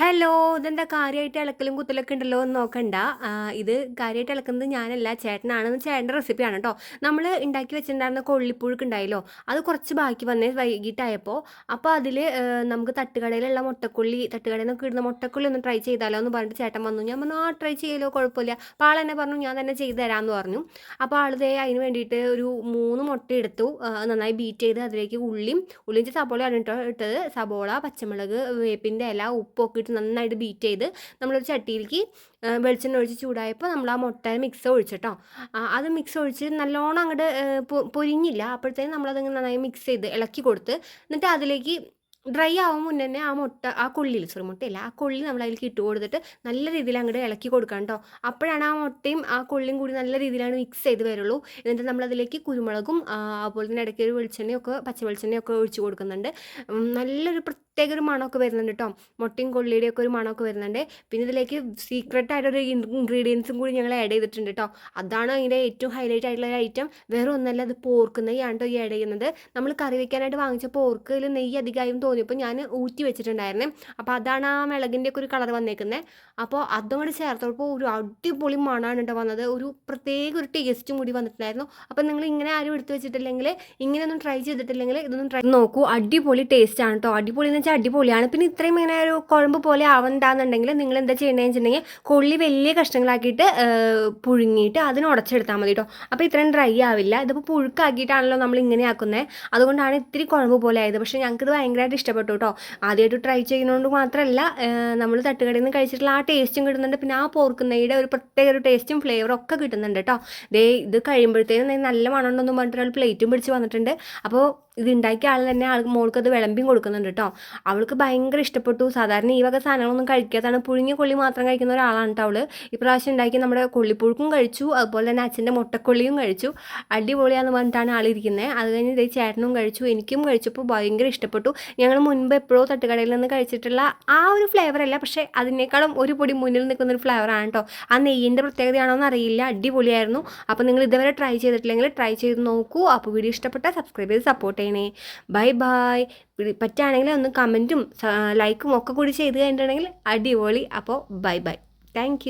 Hello ഇതെന്താ കാര്യമായിട്ട് ഇളക്കലും കുത്തലൊക്കെ ഉണ്ടല്ലോ എന്ന് നോക്കണ്ട. ഇത് കാര്യമായിട്ട് ഇളക്കുന്നത് ഞാനല്ല ചേട്ടനാണ്. ചേട്ടന്റെ റെസിപ്പിയാണ് കേട്ടോ. നമ്മൾ ഉണ്ടാക്കി വെച്ചിട്ടുണ്ടായിരുന്ന കൊള്ളിപ്പുഴുക്ക് ഉണ്ടായല്ലോ അത് കുറച്ച് ബാക്കി വന്നേ വൈകിട്ടായപ്പോൾ അപ്പോൾ അതിൽ നമുക്ക് തട്ടുകടയിലുള്ള മുട്ടക്കുള്ളി തട്ടുകടയിൽ നിന്നൊക്കെ ഇടുന്ന മുട്ടക്കുള്ളി ഒന്ന് ട്രൈ ചെയ്താലോ എന്ന് പറഞ്ഞിട്ട് ചേട്ടൻ വന്നു. ഞാൻ പറഞ്ഞു ആ ട്രൈ ചെയ്യലോ കുഴപ്പമില്ല. അപ്പോൾ ആൾ എന്നെ പറഞ്ഞു ഞാൻ തന്നെ ചെയ്ത് തരാമെന്ന് പറഞ്ഞു. അപ്പോൾ ദേ അതിന് വേണ്ടിയിട്ട് ഒരു മൂന്ന് മുട്ട എടുത്തു. നന്നായി ബീറ്റ് ചെയ്ത് അതിലേക്ക് ഉള്ളിയും ഉള്ളിന്റെ സബോളയാണ് കേട്ടോ ഇട്ടത്. സബോള പച്ചമുളക് വേപ്പിന്റെ ഇല ഉപ്പൊക്കെ ഇട്ട് നന്നായിട്ട് ബീറ്റ് ചെയ്ത് നമ്മളൊരു ചട്ടിയിലേക്ക് വെളിച്ചെണ്ണ ഒഴിച്ച് ചൂടായപ്പോൾ നമ്മൾ ആ മുട്ട മിക്സ് ഒഴിച്ചിട്ടോ. അത് മിക്സ് ഒഴിച്ച് നല്ലോണം അങ്ങോട്ട് പൊരിഞ്ഞില്ല. അപ്പോഴത്തേക്കും നമ്മളതങ്ങനെ നന്നായി മിക്സ് ചെയ്ത് ഇളക്കി കൊടുത്ത് എന്നിട്ട് അതിലേക്ക് ഡ്രൈ ആവും മുന്നേ തന്നെ ആ മുട്ട ആ കൊള്ളിയിൽ സോറി മുട്ടയില്ല ആ കൊള്ളി നമ്മൾ അതിലേക്ക് ഇട്ട് കൊടുത്തിട്ട് നല്ല രീതിയിൽ അങ്ങോട്ട് ഇളക്കി കൊടുക്കണം കേട്ടോ. അപ്പോഴാണ് ആ മുട്ടയും ആ കൊള്ളിയും കൂടി നല്ല രീതിയിലാണ് മിക്സ് ചെയ്ത് വരുള്ളൂ. എന്നിട്ട് നമ്മൾ അതിലേക്ക് കുരുമുളകും അതുപോലെ തന്നെ ഇടയ്ക്ക് ഒരു വെളിച്ചെണ്ണയൊക്കെ പച്ച വെളിച്ചെണ്ണയൊക്കെ ഒഴിച്ച് കൊടുക്കുന്നുണ്ട്. നല്ലൊരു പ്രത്യേക ഒരു മണമൊക്കെ വരുന്നുണ്ട് കേട്ടോ മുട്ടയും കൊള്ളിയുടെയും ഒക്കെ ഒരു മണമൊക്കെ വരുന്നുണ്ട്. പിന്നെ ഇതിലേക്ക് സീക്രട്ട് ആയിട്ടൊരു ഇൻഗ്രീഡിയൻസും കൂടി ഞങ്ങൾ ആഡ് ചെയ്തിട്ടുണ്ട് കേട്ടോ അതാണ് അതിന്റെ ഏറ്റവും ഹൈലൈറ്റ് ആയിട്ടുള്ള ഒരു ഐറ്റം വേറെ ഒന്നല്ല അത് പോർക്ക് നെയ്യ് കേട്ടോ ഈ ആഡ് ചെയ്യുന്നത്. നമ്മൾ കറി വയ്ക്കാനായിട്ട് വാങ്ങിച്ച പോർക്കിൽ നെയ്യ് അധികമായും തോന്നിയപ്പോൾ ഞാൻ ഊറ്റി വെച്ചിട്ടുണ്ടായിരുന്നു. അപ്പോൾ അതാണ് ആ മിളകിന്റെ ഒക്കെ ഒരു കളർ വന്നേക്കുന്നത് അപ്പോൾ അതും കൂടി ചേർത്തപ്പോൾ ഒരു അടിപൊളി മണമാണ് കേട്ടോ വന്നത്. ഒരു പ്രത്യേക ഒരു ടേസ്റ്റും കൂടി വന്നിട്ടുണ്ടായിരുന്നു. അപ്പോൾ നിങ്ങൾ ഇങ്ങനെ ആരും എടുത്ത് വെച്ചിട്ടില്ലെങ്കിൽ ഇങ്ങനെയൊന്നും ട്രൈ ചെയ്തിട്ടില്ലെങ്കിൽ ഇതൊന്നും ട്രൈ നോക്കൂ അടിപൊളി ടേസ്റ്റ് ആണ് കേട്ടോ അടിപൊളി എന്ന് അടിപൊളിയാണ്. പിന്നെ ഇത്രയും ഇങ്ങനെ ഒരു കുഴമ്പ് പോലെ ആവണ്ടാന്നുണ്ടെങ്കിൽ നിങ്ങൾ എന്താ ചെയ്യേണ്ടതെന്ന് വെച്ചിട്ടുണ്ടെങ്കിൽ കൊള്ളി വലിയ കഷ്ണങ്ങളാക്കിയിട്ട് പുഴുങ്ങിയിട്ട് അതിന് ഉടച്ചെടുത്താൽ മതി കേട്ടോ അപ്പോൾ ഇത്രയും ഡ്രൈ ആവില്ല. ഇതിപ്പോൾ പുഴുക്കാക്കിയിട്ടാണല്ലോ നമ്മൾ ഇങ്ങനെ ആക്കുന്നത് അതുകൊണ്ടാണ് ഇത്തിരി കുഴമ്പ് പോലെ ആയത്. പക്ഷേ ഞങ്ങൾക്കിത് ഭയങ്കരമായിട്ട് ഇഷ്ടപ്പെട്ടു കേട്ടോ ആദ്യമായിട്ട് ട്രൈ ചെയ്യുന്നതുകൊണ്ട് മാത്രമല്ല നമ്മൾ തട്ടുകടയിൽ നിന്ന് കഴിച്ചിട്ടുള്ള ആ ടേസ്റ്റും കിട്ടുന്നുണ്ട്. പിന്നെ ആ പോർക്കുന്നയുടെ ഒരു പ്രത്യേക ഒരു ടേസ്റ്റും ഫ്ലേവറും ഒക്കെ കിട്ടുന്നുണ്ട് കേട്ടോ ദേ ഇത് കഴിയുമ്പോഴത്തേനും നല്ല മണമുണ്ടെന്ന് പറഞ്ഞിട്ട് ഒരാൾ പ്ലേറ്റും പിടിച്ച് വന്നിട്ടുണ്ട്. അപ്പോൾ ഇത് ഉണ്ടാക്കിയ ആൾ തന്നെ ആൾ മോൾക്ക് അത് വിളമ്പിയും കൊടുക്കുന്നുണ്ട് കേട്ടോ അവൾക്ക് ഭയങ്കര ഇഷ്ടപ്പെട്ടു. സാധാരണ ഈ വക സാധനങ്ങളൊന്നും കഴിക്കാത്തതാണ്. പുഴുങ്ങിയ കൊള്ളി മാത്രം കഴിക്കുന്ന ഒരാളാണ് കേട്ടോ അവൾ. ഇപ്രാവശ്യം ഉണ്ടാക്കി നമ്മുടെ കൊള്ളിപ്പുഴുക്കും കഴിച്ചു. അതുപോലെ തന്നെ അച്ഛന്റെ മുട്ടക്കൊള്ളിയും കഴിച്ചു. അടിപൊളിയാന്ന് പറഞ്ഞിട്ടാണ് ആളിരിക്കുന്നത് അത് കഴിഞ്ഞ് ഇതേ ചേട്ടനും കഴിച്ചു. എനിക്കും കഴിച്ചപ്പോൾ ഭയങ്കര ഇഷ്ടപ്പെട്ടു. ഞങ്ങൾ മുൻപ് എപ്പോഴോ തട്ടുകടയിൽ നിന്ന് കഴിച്ചിട്ടുള്ള ആ ഒരു ഫ്ലേവർ അല്ല. പക്ഷേ അതിനേക്കാളും ഒരു പൊടി മുന്നിൽ നിൽക്കുന്ന ഒരു ഫ്ലേവറാണ് കേട്ടോ ആ നെയ്യിന്റെ പ്രത്യേകതയാണോ എന്ന് അറിയില്ല. അടിപൊളിയായിരുന്നു. അപ്പോൾ നിങ്ങൾ ഇതുവരെ ട്രൈ ചെയ്തിട്ടില്ലെങ്കിൽ ട്രൈ ചെയ്ത് നോക്കൂ. അപ്പോൾ വീഡിയോ ഇഷ്ടപ്പെട്ടാൽ സബ്സ്ക്രൈബ് ചെയ്ത് സപ്പോർട്ട് ചെയ്യണേ ബൈ ബൈ പറ്റുകയാണെങ്കിൽ ഒന്ന് കമന്റും ലൈക്കും ഒക്കെ കൂടി ചെയ്ത് കഴിഞ്ഞിട്ടുണ്ടെങ്കിൽ അടിപൊളി. അപ്പോൾ ബൈ ബൈ താങ്ക്